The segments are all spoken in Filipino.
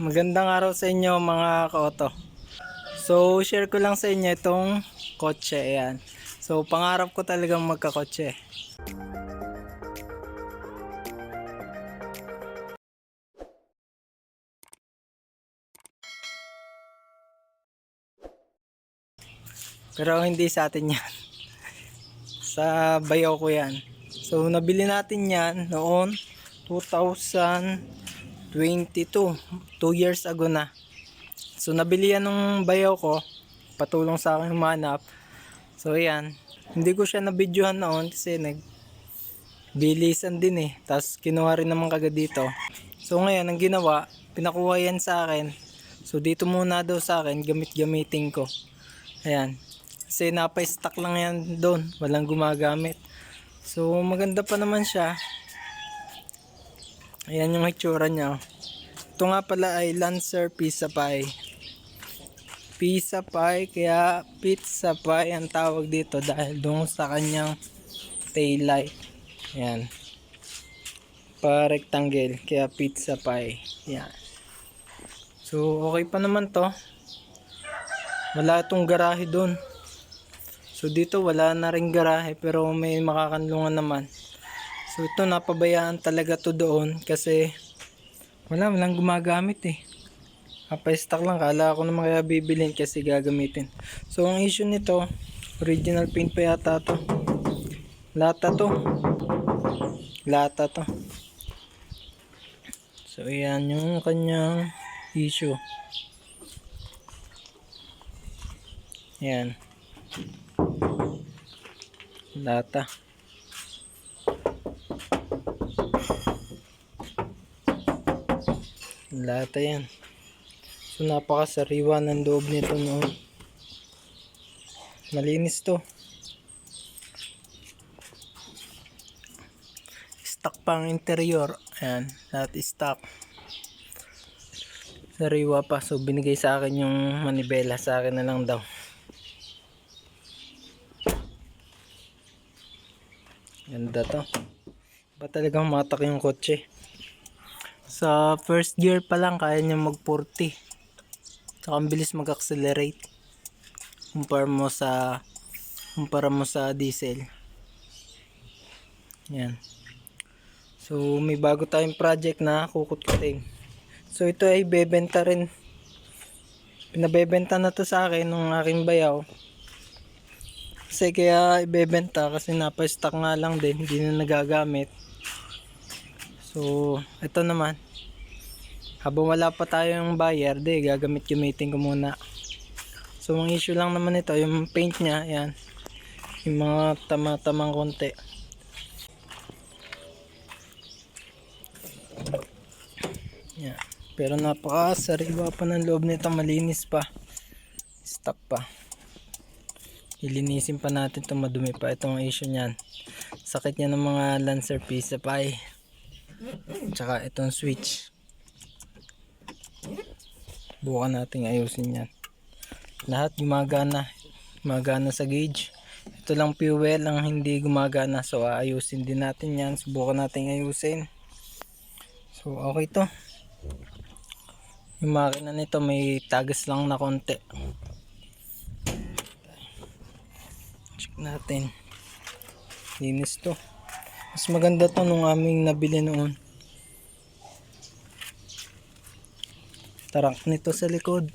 Magandang araw sa inyo mga kaoto. So, share ko lang sa inyo itong kotse. Ayan. So, pangarap ko talagang magkakotse. Pero hindi sa atin yan. Sa bayaw ko yan. So, nabili natin yan noon 2022. 2 years ago na. So, nabili yan ng bayaw ko. Patulong sa akin humanap. So, yan. Hindi ko siya nabidyohan noon kasi nag bilisan din eh. Tapos, kinuha rin naman kagad dito. So, ngayon, ang ginawa, pinakuha yan sa akin. So, dito muna daw sa akin, gamit-gamitin ko. Ayan. Kasi napa-stock lang yan doon. Walang gumagamit. So, maganda pa naman siya. Ayan yung itsura niya. Ito nga pala ay Lancer Pizza Pie. Pizza Pie, kaya Pizza Pie ang tawag dito dahil doon sa kanyang tail light. Ayan. Pa rectangle, kaya Pizza Pie. Ayan. So, okay pa naman to. Wala itong garahe doon. So dito wala na rin garahe pero may makakanlungan naman. So ito napabayaan talaga to doon kasi wala walang gumagamit eh. Apa-stock lang kala ko naman kaya bibilin kasi gagamitin. So ang issue nito, original paint pa yata to. Lata to. Lata to. So ayan yung kanyang issue. Ayan. Lata. Lata yan. So napakasariwa ng loob nito noon. Malinis to. Stock pang interior. Ayan. Lahat stock. Sariwa pa. So binigay sa akin yung manibela. Sa akin na lang daw. Ganda to. Ba talagang matak yung kotse. Sa first gear pa lang kaya niya mag 40. Tsaka ang bilis mag-accelerate. Kumpara mo sa kumpara mo sa diesel. Yan. So may bago tayong project na kukutkuting. So ito ay bebenta rin. Pinabebenta na to sa akin ng aking bayaw. Kasi kaya ibebenta kasi napa-stock nga lang din, hindi na nagagamit. So, ito naman. Habang wala pa tayong buyer, di gagamit-gamitin ko muna. So, ang issue lang naman ito, yung paint niya, yan. Yung mga tama-tamang konti. Yan. Pero napaka-sariwa pa ng loob nito, malinis pa. Stock pa ilinisin pa natin itong madumi pa itong issue niyan sakit niya ng mga lancer pizza pie tsaka itong switch. Bukan natin ayusin yan. Lahat gumagana. Gumagana sa gauge. Ito lang fuel ang hindi gumagana. So ayusin din natin yan. Subukan natin ayusin. So okay to. Yung makina nito may tagas lang na konti. Check natin. Linis to mas maganda to nung aming nabili noon. Tarak nito sa likod.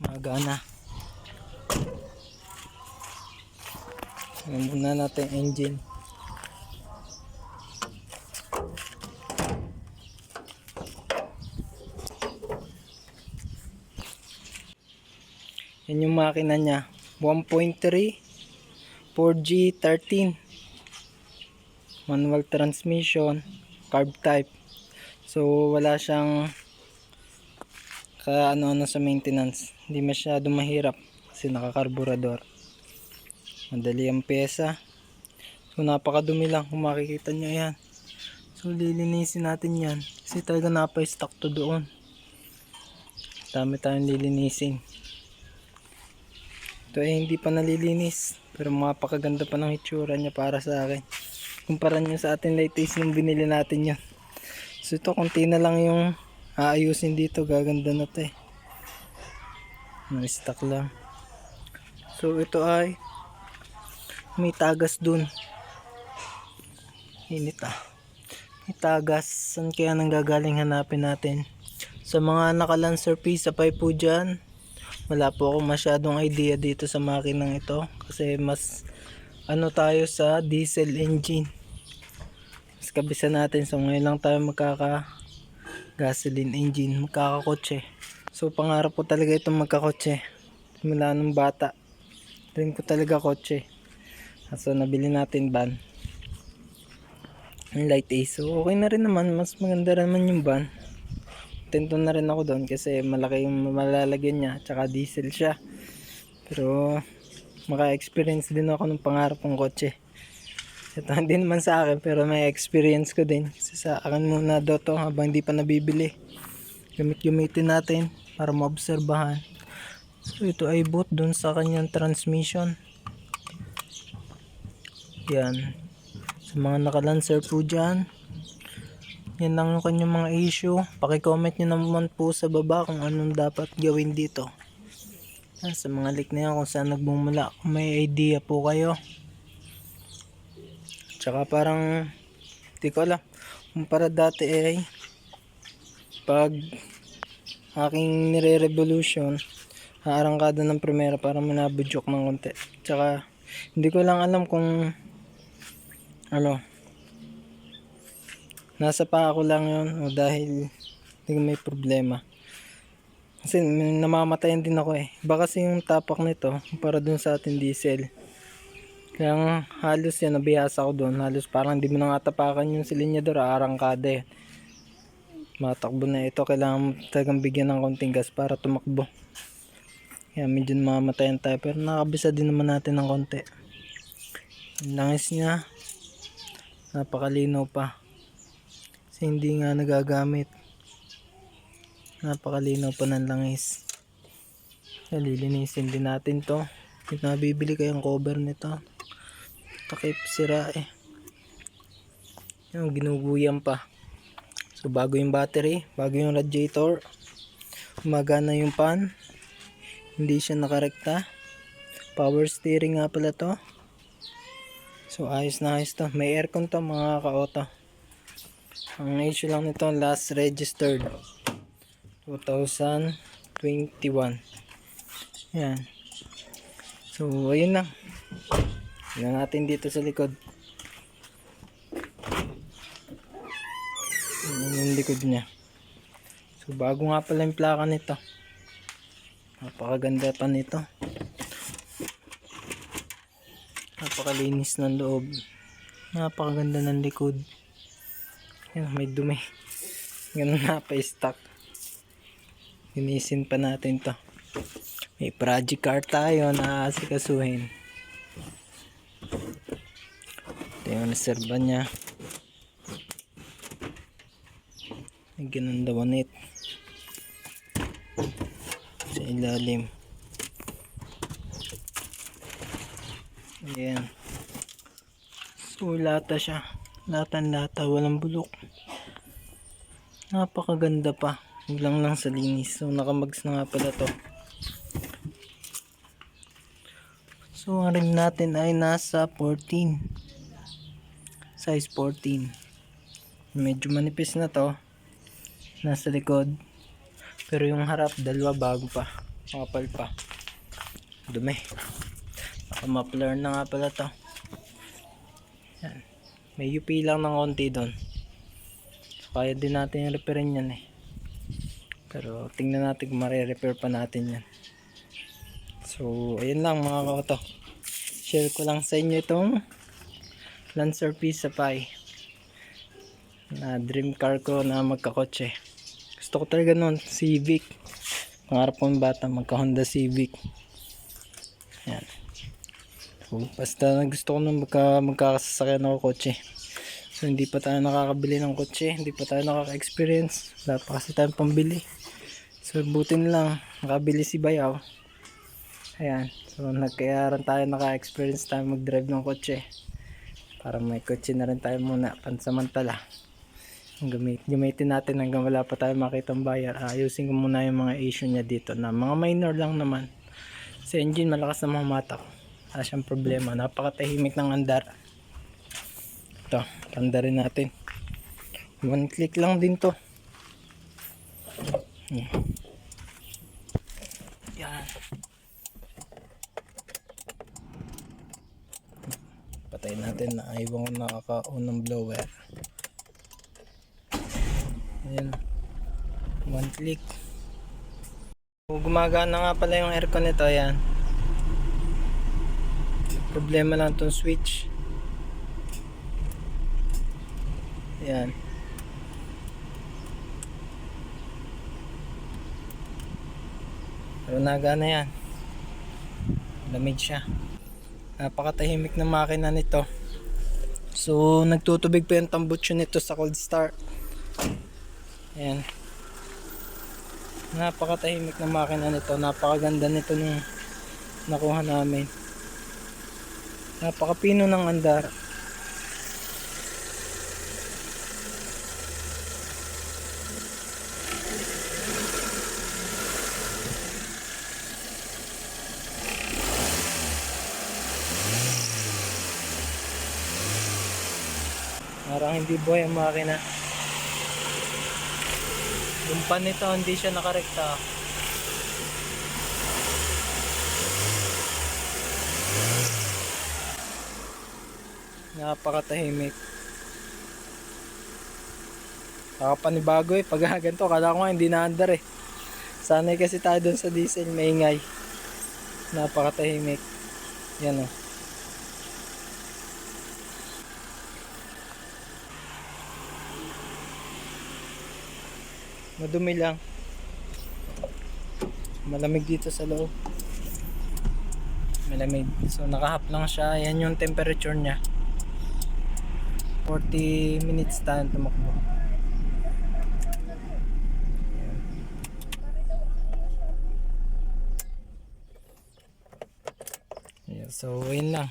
Magana Ayan muna natin engine? Yan yung makina niya. 1.3 4G13 manual transmission carb type. So wala siyang ka ano sa maintenance. Hindi masyado mahirap kasi nakakarburador. Madali ang pyesa. So napakadumi lang kung makikita nyo yan so lilinisin natin yan kasi talaga napa-stock to doon. Dami tayong lilinisin. Ito ay hindi pa nalilinis. Pero mapakaganda pa ng itsura niya para sa akin. Kumpara niyo sa ating latest yung binili natin yun. So ito konti na lang yung aayusin dito. Gaganda na to eh. Na-stuck lang. So ito ay may tagas dun. Init ah. May tagas. Saan kaya nang gagaling hanapin natin? Sa mga naka-lancer piece sa pipe po dyan, wala po akong masyadong idea dito sa makinang ito. Kasi mas ano tayo sa diesel engine. Mas kabisa natin. So ngayon lang tayo magkaka gasoline engine, magkakakotse. So pangarap ko talaga itong magkakotse. Mula nung bata. Dream ko talaga kotse. So nabili natin van. Ang light A. So okay na rin naman. Mas maganda naman yung van. Tento na rin ako doon kasi malaki yung malalagyan niya. Tsaka diesel siya. Pero maka-experience din ako ng pangarap kong kotse. Ito hindi naman sa akin pero may experience ko din. Kasi sa akin muna daw to habang hindi pa nabibili. Gamit-gamitin natin para maobserbahan. So ito ay boot dun sa kanyang transmission. Yan. Sa mga naka-lancer po dyan. Yan lang yung kanyang mga issue. Pakicomment nyo naman po sa baba kung anong dapat gawin dito. Sa mga link na yan kung saan nagbumula. Kung may idea po kayo. Tsaka parang di ko alam. Kung para dati ay pag aking nire-revolution haarangkada ng primera para manabudyok ng konti. Tsaka hindi ko lang alam kung ano nasa pa ako lang yun o dahil hindi may problema. Kasi namamatayan din ako eh. Baka kasi yung tapak nito para dun sa ating diesel. Kaya halos yan, nabihasa ko doon. Halos parang hindi mo na nga tapakan yung silinyador, arangkada eh. Matakbo na ito, kailangan talagang bigyan ng konting gas para tumakbo. Kaya medyo mamatayan tayo, pero nakabisa din naman natin ng konti. Ang langis niya, napakalinaw pa. Kasi hindi nga nagagamit. Napakalinaw pa ng langis. Lilinisin din natin to. Nabibili kayong cover nito, takip sira eh. Yung ginuguyan pa. So bago yung battery, bago yung radiator, umagana yung pan, hindi siya nakarekta. Power steering nga pala to. So ayos na ayos to. May aircon to mga ka-auto. Ang issue lang nito last registered 2021. Yan. So ayun lang. Tingnan natin dito sa likod. Yan yung likod niya. So bago nga pala yung plaka nito. Napakaganda pa nito. Napakalinis ng loob. Napakaganda ng likod. Yan, may dumi. Ganun na pa stock. Linisin pa natin to. May project car tayo na asikasuhin. Ito yung reserva niya. Ganun daw ulit. Sa ilalim. Ayan. So, lata siya. Latan-lata. Walang bulok. Napakaganda pa. Lang lang sa linis. So, nakamags na nga pala to. So, ang ring natin ay nasa 14. Size 14. Medyo manipis na to. Nasa likod. Pero yung harap, dalawa bago pa. Makapal pa. Dumi. Nakamapler na nga pala to. Yan. May UP lang ng konti doon. So, kaya din natin yung repairin yan eh. Pero tingnan natin kung mare-repair pa natin yan. So, ayun lang mga kaoto. Share ko lang sa inyo itong Lancer Pizza Pie. Na dream car ko na magkakotse. Gusto ko talaga nun, Civic. Pangarap kong bata, magka Honda Civic. Yan. So, basta gusto ko nung magka, magkakasasakyan ako kotse. So, hindi pa tayo nakakabili ng kotse. Hindi pa tayo nakaka-experience. Wala pa kasi tayong pambili. So, butin lang. Nakabili si Bayaw. Ayan. So, nagkayaran tayo naka-experience tayo mag-drive ng kotse. Para may kotse na rin tayo muna. Pansamantala. Gamit, gamitin natin hanggang wala pa tayo makitang buyer. Ayusin ko muna yung mga issue niya dito na mga minor lang naman. Sa engine malakas na mamatak. Wala siyang problema. Napakatahimik ng andar. Ito, pandarin natin. One click lang din to. Hmm. Yan. Patayin natin na ayaw ko nakaka-on ng blower. Ayan. One click. So, gumagana nga pala yung aircon nito. Ayan. Problema lang tong switch. Ayan. Pero nagana yan. Lamig siya. Napakatahimik ng makina nito. So, nagtutubig pa yung tambutso nito sa cold start. Ayan. Napakatahimik ng makina nito. Napakaganda nito nung nakuha namin. Napakapino ng andar. Parang hindi buhay ang makina. Yung pan nito hindi siya nakarekta. Napakatahimik. Nakapanibago eh. Pag ganito, kala ko nga hindi na-under eh. Sanay kasi tayo dun sa diesel, maingay. Napakatahimik. Yan oh. Madumi lang. Malamig dito sa loob. Malamig. So nakahap lang siya. Yan yung temperature niya. 40 minutes tayo tumakbo. Yeah, so, yun lang.